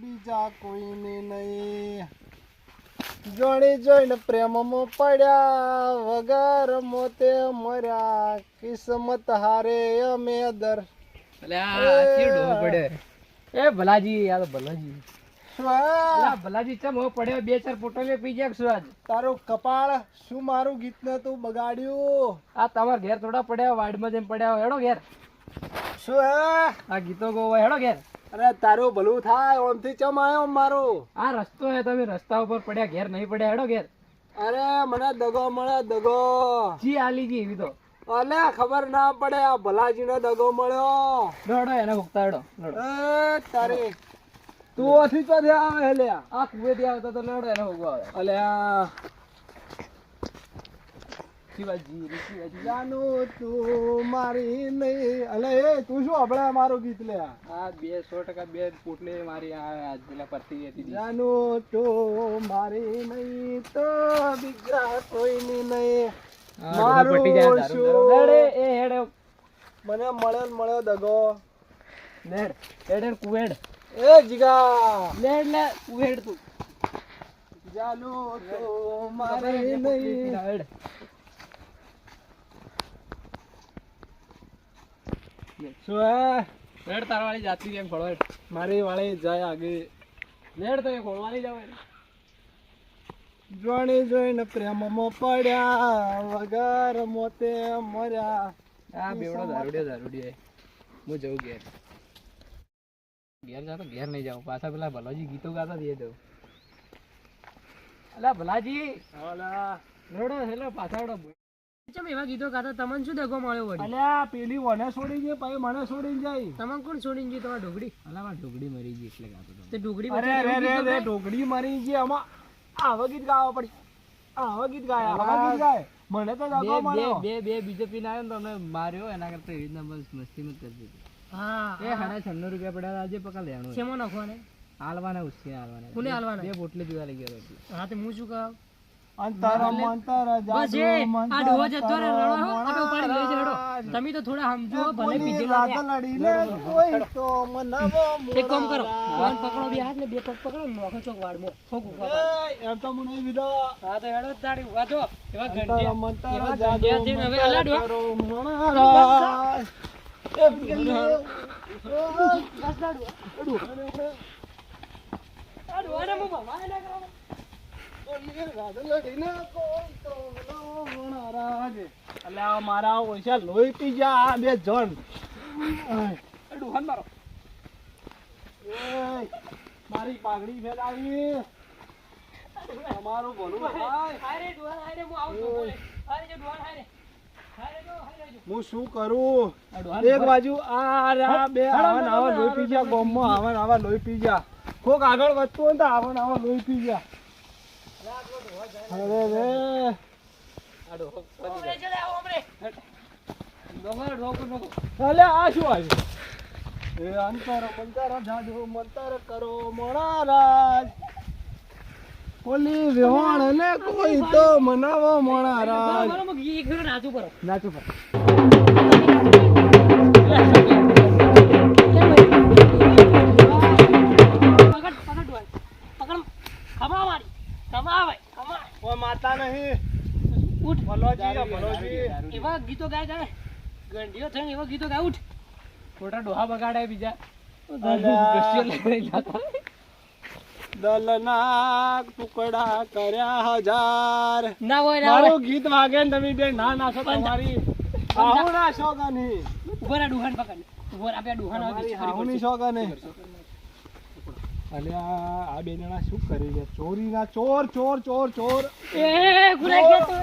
બીજા કોઈને નહીં. જોણી જોઈને પ્રેમમાં પડ્યા વગર મોતે મર્યા. કિસ્મત હારે અમે દર. એ ભલાજી યાર ભલાજી. ભલાજી ચમ પડ્યો? બે ચાર ફોટો લે પી જાય આજ તારું કપાળ શું મારું ગીત ને તું બગાડ્યું? આ તમાર ઘેર થોડા પડ્યા વાડમાં જેમ પડ્યા હેડો ઘેર. શું હે આ ગીતો ગોવા હેડો ઘેર. અરે તારું ભલું થાય ઓમથી ચમ આવ્યો મારો? આ રસ્તો હે તમે રસ્તા ઉપર પડ્યા ઘેર નહીં પડ્યા હેડો ઘેર. અરે મને દગો મળે દગો. જી આલી જી એવી તો. અલે ખબર ના પડે આ ભલાજી નો દગો મળ્યો. હેડો એને ભૂખતા હેડો એ તારે. તું ઓથી તો આવે હેલ્યા આ કુવેથી આવતો તો લડો એને ભૂખવા આવે. અલ્યા શિવાજી રે શિવાજી જાનું તું મારી નહીં. અલે તું શું હબળે મારું ગીત લે? આ બે સો ટકા બે પોટલી મારી આ આ પેલા પરથી હતી. જાનું તું મારી નહીં તો બીજા કોઈની નહીં. આ ડોહો પટી જાય મારું શું? દારૂ. એ હેડે. મને મળ્યો મળે મળ્યો દગો. લેડ હેડે હેડ. કુવેડ એ જીગા. લેડ ને કુવેડ તું. જાનું તું મારી નહીં. હેડ શું હે? જાતી કેમ ખોળો મારી વાળી જાય આગે. લેડ તો ખોળવાની જાવ જોણી જોઈને પ્રેમમાં પડ્યા વગર મોતે મર્યા. આ બેવડો દારૂડિયો દારૂડિયો હું જઉં ઘેર. ઘેર જાતો ઘેર નહીં જાઉં. પાછા પેલા ભલાજી ગીતો ગાતા દે જવું અલા ભલાજી! હેલો પાછા ચમ એવા ગીતો ગાતા તમને શું દગો મળ્યો વળી? અલ્યા પેલી વને છોડી ગઈ પછી મને છોડી જાય. તમને કોણ છોડીને ગઈ તમારી ઢોકડી અલા મારી ઢોકડી મરી ગઈ એટલે ગાતો તો તે ઢોકડી અરે રે રે રે ઢોકળી મરી ગઈ આમાં આવા ગીત ગાવા પડી. આવા ગીત ગાયા આવા ગીત ગાય. મને તો દગો મળ્યો. બે બે બીજેપી ના આવ્યો ને તમને માર્યો એના કરતા એવી રીતના બસ મસ્તી મત કરી દીધી એ સાડા છન્નું રૂપિયા પડ્યા આજે પકા લેવાનું શેમાં નાખવાને? હાલવાના ઉસકે હાલવાના. કોને હાલવાના? બે પોટલી જોવા લઈ ગયો હા તો હું શું કહું? અંતર મંતર છે મંતર તમે તો થોડા સમજો કોની રાત લડીને કોઈ તો મનાવો એક કામ કરો ફોન પકડો બે હાથ ને બે પગ પકડો નોખો ચોક વાડમો ખોકું એ, એમ તો મને વિદો હા તો હેડો તાડી વાજો એવા ઘંટિયા મંતર છે ને હવે મણારા. એ પેલી- અલ્યા મારા ઓછા લોહી પી જા આ બે જણ ડુહાન મારો મારી પાઘડી ફેલાવી તમારું ભલું થાય હારે ડુહાન હારે હું શું કરું? એક બાજુ આ બે આવા આવા લોહી પી ગયા ગોમમાં આવા આવા લોહી પી ગયા. કોક આગળ વધતું હોય તો આવા આવા લોહી પી ગયા. અરે રે આ ડોહો પડી ઓમરે ડોહો, ડોહો, ડોહો. અલે આ શું આવ્યું એ અંતર મંતર જાજો મંતર કરો મોણારાજ કોલી વેવાણ ને કોઈ તો મનાવો ઈ ખરું નાચું પર નાચું પર એવા ગીતો ગાય જાય ગંઢીઓ થઈને એવા ગીતો ગાય ઉઠ. ખોટા ડોહા બગાડાય બીજા. દલના ટુકડા કર્યા હજાર. ના હોય ના મારું ગીત વાગે ને તમે બે ના નાખો તમારી આહુ ના શોગની. ઊભો રા ડુહાન પકડ. ઊભો રા બે ડુહાન આવે તમારી આહુની શોગની. અલ્યા આ બે જણા શું કરી રહ્યા? ચોરીના ચોર ચોર ચોર ચોર. એ ગુનાહ ગયા